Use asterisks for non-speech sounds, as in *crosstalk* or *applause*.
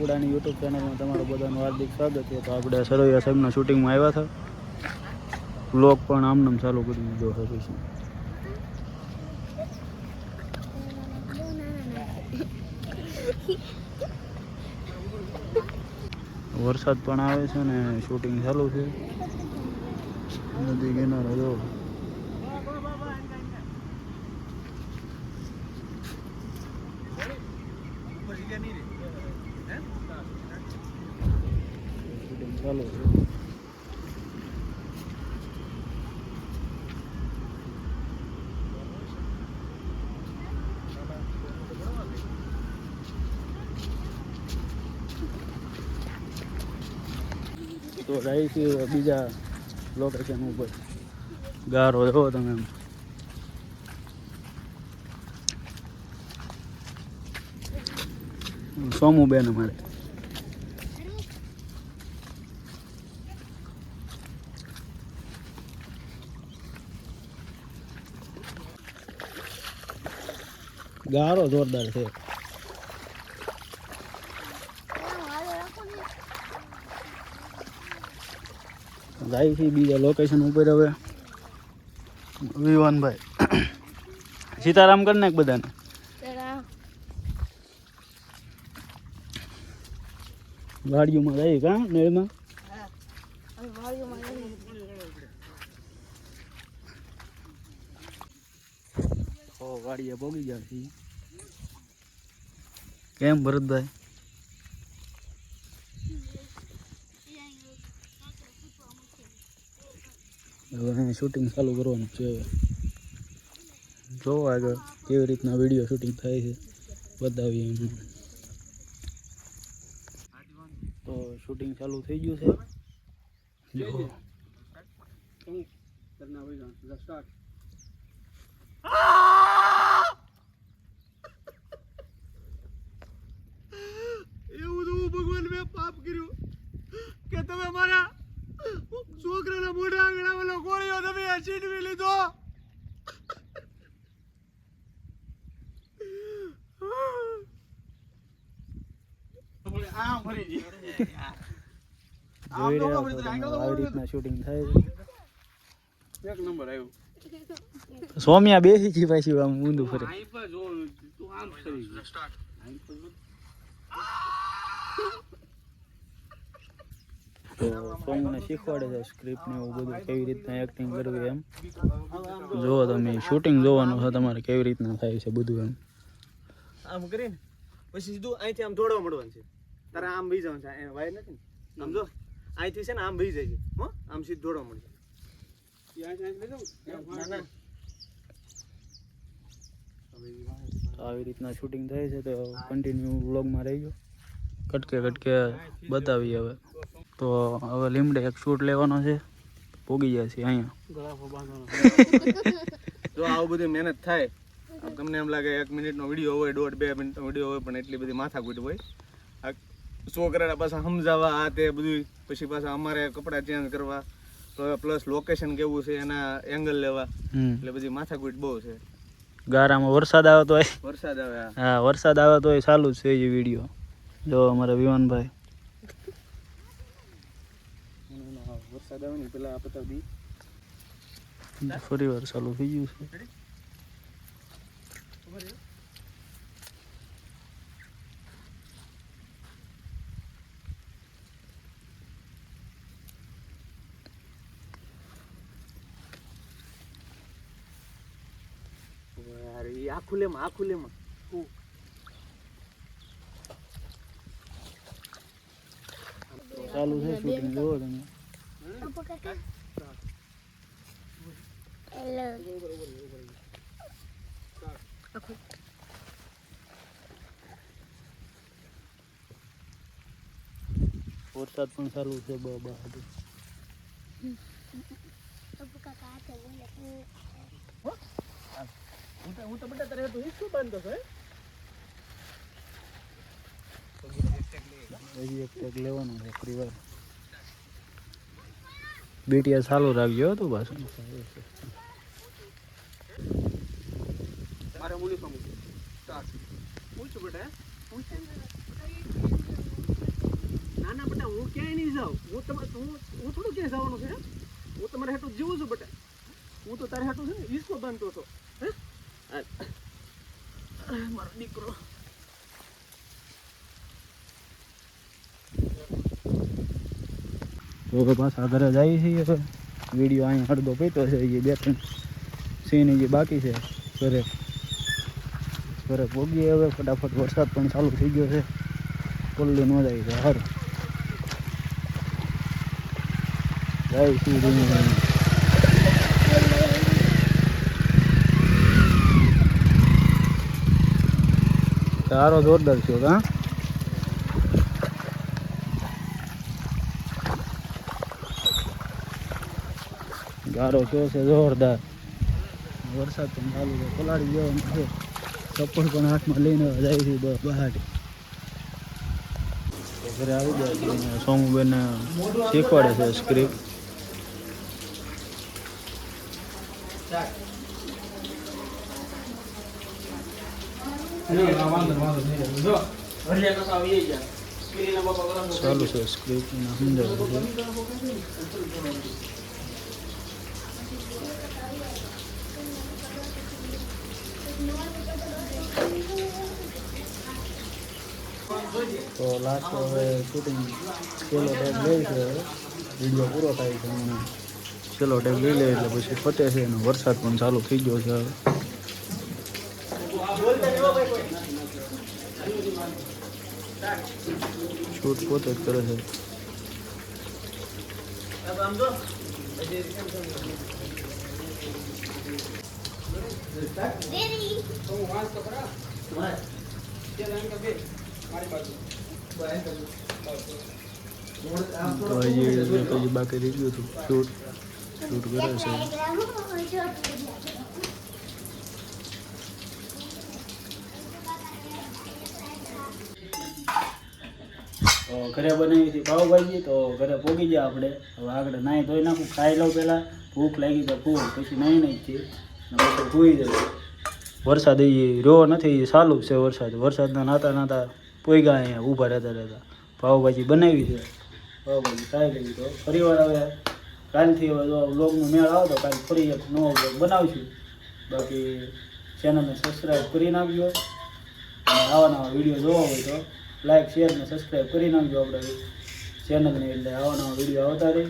કુડાની YouTube ચેનલમાં તમારું બધાનું હાર્દિક સ્વાગત છે. તો આપણે સરવૈયા સાહેબના શૂટિંગમાં આવ્યા હતા. બ્લોગ પણ આમનામ ચાલુ કરી દીધો છે વરસાદ પણ આવે છે ને શૂટિંગ ચાલુ છે. નદી કિનારો જો શૂટિંગ ચાલુ. તો છે બીજા લોકેશન ઉપર. ગારો જો તમે એમ. સોમું બેન અમારે. ગારો જોરદાર છે. જાય છે બીજા લોકેશન ઉપર હવે વિવાનભાઈ. સીતારામ કરી નાખ બધાને. વાડીઓમાં જાય કા નળમાં વાડીએ ભોગી ગયા છે કેમ ભરતભાઈ? હવે અહીં શૂટિંગ ચાલુ કરવાનું છે. હવે જો આગળ કેવી રીતના વીડિયો શૂટિંગ થાય છે. બતાવીએ એમ. તો શૂટિંગ ચાલુ થઈ ગયું છે. જો એવું તો હું ભગવાન મેં પાપ કર્યું કે તમે મારા છોકરાના મોઢા આંગણા વાળો ગોળીઓ તમે આ છીનવી લીધો. સોમ્યા બેસી છે પાછી આમ ઊંધું ફરે. આઈ પર જો તું આમ ફરી ગઈ. આઈ પર જો. તો સોમને શીખવાડે છે સ્ક્રિપ્ટ ને એવું બધું કેવી રીતના એક્ટિંગ કરવી એમ. જુઓ તમે શૂટિંગ જોવાનું છે તમારે કેવી રીતના થાય છે બધું એમ. આમ કરીને પછી સીધું અહીંથી આમ દોડવા મળવાનું છે. તારે આમ બી જવાનું છે વાયર નથી ને? સમજો અહીંથી છે ને આમ બી જાય છે હો? આમ સીધું દોડવા મળશે આવી રીતના શૂટિંગ થાય છે તો કન્ટિન્યુ વ્લોગમાં રહી ગયો કટકે કટકે બતાવીએ હવે. તો હવે લીમડે એક શૂટ લેવાનો છે. પોગી જાય છે અહીંયા. *laughs* જો આવું બધી મહેનત થાય તમને એમ લાગે એક મિનિટનો વીડિયો હોય દોઢ બે મિનિટનો વીડિયો હોય પણ એટલી બધી માથાકૂટ હોય. આ પાછા સમજાવવા આ તે બધું પછી પાછા અમારે કપડાં ચેન્જ કરવા. તો પ્લસ લોકેશન કેવું છે એના એંગલ લેવા. એટલે બધી માથાકૂટ બહુ છે. ગારામાં વરસાદ આવે તો વરસાદ આવે હા. વરસાદ આવે તો ચાલુ જ છે એ વીડિયો. જો અમારા વિવાનભાઈ. વરસાદ આવે ને પેલા આ બી. ફરી વાર ચાલુ થઈ ગયું છે. આખું લેમાં આખું ખુલેમાં આ ખુલેમાં ચાલુ છે શૂટિંગ જોવો તમે વરસાદ પણ ચાલુ છે બાબા બધું હું તો હું તો બેટા તારે તું શું બાંધતો છો હે હજી એક ટેક લેવાનો છે ફરી વાર બીટીએસ ચાલુ રાખજો તું બસ મારે મૂલી પામું સ્ટાર્ટ પૂછું બેટા હે? પૂછ. જાઓ હું તમારે, હું હું થોડું ક્યાંય જવાનું છે, હું? તમારે હેઠું જીવું છું, બટા. હું તો તારે હેઠું છે ને ઈસકો બાંધતો હતો, હે? મારો દીકરો. તો હવે પાછા ઘરે જઈએ છીએ હવે વીડિયો અહીંયા અડધો પીતો છે એ બે ત્રણ સીન જે બાકી છે ઘરે ઘરે પોગીએ હવે ફટાફટ વરસાદ પણ ચાલુ થઈ ગયો છે પલ્લી ન જાય છે હારું જાય છે ધીમે ધીમે. તારો જોરદાર છે હા ગારો કયો છે જોરદાર. વરસાદ પણ ચાલુ છે, પલાળી ગયો છે. ચપ્પલ પણ હાથમાં લઈને જાય છે બહાર. ઘરે આવી જાય છે સોમુબેન શીખવાડે છે સ્ક્રિપ્ટ ચાલુ છે સ્ક્રિપ્ટ સમજાવે તો લાસ્ટ હવે શૂટિંગ પેલો ટેપ લે છે. વીડિયો પૂરો થાય છે હમણાં. ટેપ ટેગ લઈ લે એટલે પછી પતે છે અને વરસાદ પણ ચાલુ થઈ ગયો છે શૂટ પોતે જ કરે છે. તો તો ઘરે બનાવી હતી પાઉભાજી તો ઘરે પોગી ગયા આપણે. હવે આગળ નાહી ધોઈ નાખું, ખાઈ લઉં પહેલાં. ભૂખ લાગી તો ભૂખ પછી નાહી નાખી છીએ પછી જાય વરસાદ એ રહ્યો નથી ચાલુ છે વરસાદ. વરસાદના નાતા નાતા પોઈગા અહીંયા ઊભા રહેતા રહેતા. પાવભાજી બનાવી દે પાવભાજી ખાઈ લેવી તો ફરી વાર હવે કાલથી હવે જો બ્લોગનો મેળ આવતો કાલ ફરી એક નવો બ્લોગ બનાવશું. બાકી ચેનલને સબસ્ક્રાઈબ કરી નાખજો. અને આવા નવા વીડિયો જોવા હોય તો લાઈક શેર ને સબસ્ક્રાઈબ કરી નાખજો આપણે ચેનલને એટલે આવા નવા વીડિયો આવતા રહે.